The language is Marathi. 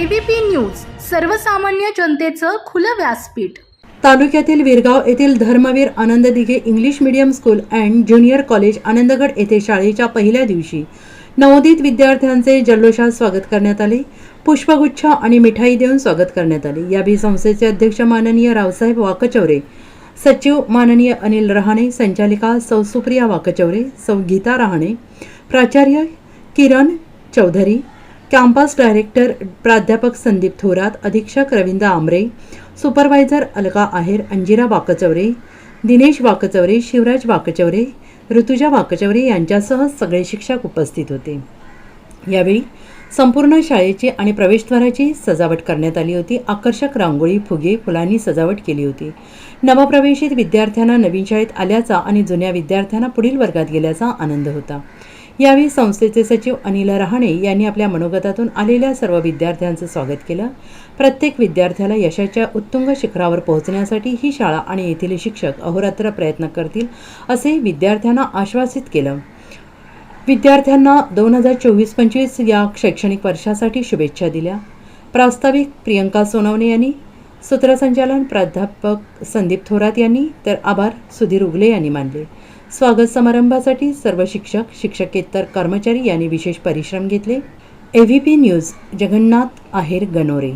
एबीपी न्यूज सर्वसामान्य जनतेचं खुलं व्यासपीठ. तालुक्यातील विरगाव येथील Dharmaveer Anand Dighe English medium school and junior college Anandgad येथे शाळेच्या पहिल्या दिवशी नवोदित विद्यार्थ्यांचे जल्लोषात स्वागत करण्यात आले. पुष्पगुच्छ आणि मिठाई देऊन स्वागत करण्यात आले. यावेळी संस्थेचे अध्यक्ष माननीय रावसाहेब वाकचौरे सचिव माननीय अनिल रहाणे संचालिका सौ सुप्रिया वाकचौरे सौ गीता रहाणे प्राचार्य किरण चौधरी कॅम्पस डायरेक्टर प्राध्यापक संदीप थोरात अधीक्षक रवींद्र आमरे सुपरवायझर अलका आहेर अंजिरा वाकचौरे दिनेश वाकचौरे शिवराज वाकचवरे ऋतुजा वाकचवरे यांच्यासह सगळे शिक्षक उपस्थित होते. यावेळी संपूर्ण शाळेची आणि प्रवेशद्वाराची सजावट करण्यात आली होती. आकर्षक रांगोळी फुगे फुलांनी सजावट केली होती. नवप्रवेशित विद्यार्थ्यांना नवीन शाळेत आल्याचा आणि जुन्या विद्यार्थ्यांना पुढील वर्गात गेल्याचा आनंद होता. यावेळी संस्थेचे सचिव अनिल रहाणे यांनी आपल्या मनोगतातून आलेल्या सर्व विद्यार्थ्यांचं स्वागत केलं. प्रत्येक विद्यार्थ्याला यशाच्या उत्तुंग शिखरावर पोहोचण्यासाठी ही शाळा आणि येथील शिक्षक अहोरात्र प्रयत्न करतील असे विद्यार्थ्यांना आश्वासित केलं. विद्यार्थ्यांना दोन हजार चोवीस पंचवीस या शैक्षणिक वर्षासाठी शुभेच्छा दिल्या. प्रास्ताविक प्रियंका सोनवणे यांनी सूत्रसंचालन प्राध्यापक संदीप थोरात यांनी तर आभार सुधीर उगले यांनी मानले. स्वागत समारंभासाठी सर्व शिक्षक शिक्षकेतर कर्मचारी यांनी विशेष परिश्रम घेतले. AVP news Jagannath Aher Ganore.